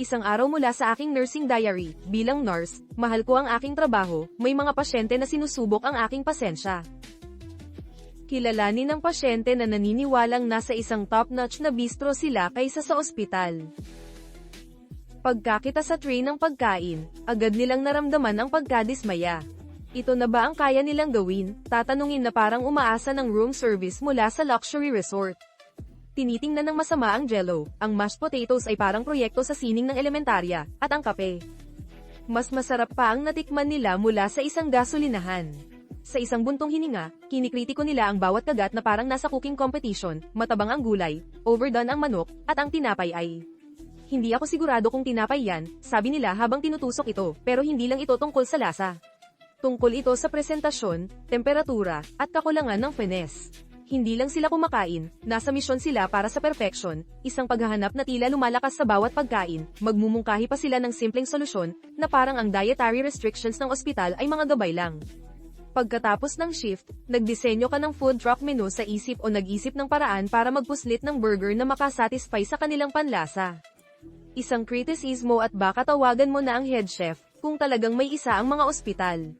Isang araw mula sa aking nursing diary, bilang nurse, mahal ko ang aking trabaho, may mga pasyente na sinusubok ang aking pasensya. Kilalanin ng pasyente na naniniwalang nasa isang top-notch na bistro sila kaysa sa ospital. Pagkakita sa tray ng pagkain, agad nilang naramdaman ang pagkadismaya. Ito na ba ang kaya nilang gawin? Tatanungin na parang umaasa ng room service mula sa luxury resort. Tinitingnan ng masama ang jello, ang mashed potatoes ay parang proyekto sa sining ng elementarya, at ang kape. Mas masarap pa ang natikman nila mula sa isang gasolinahan. Sa isang buntong hininga, kinikritiko nila ang bawat kagat na parang nasa cooking competition, matabang ang gulay, overdone ang manok, at ang tinapay ay. Hindi ako sigurado kung tinapay yan, sabi nila habang tinutusok ito, pero hindi lang ito tungkol sa lasa. Tungkol ito sa presentasyon, temperatura, at kakulangan ng finesse. Hindi lang sila kumakain, nasa misyon sila para sa perfection, isang paghahanap na tila lumalakas sa bawat pagkain, magmumungkahi pa sila ng simpleng solusyon, na parang ang dietary restrictions ng ospital ay mga gabay lang. Pagkatapos ng shift, nagdisenyo ka ng food truck menu sa isip o nag-isip ng paraan para magpuslit ng burger na makasatisfy sa kanilang panlasa. Isang kritisismo at baka tawagan mo na ang head chef, kung talagang may isa ang mga ospital.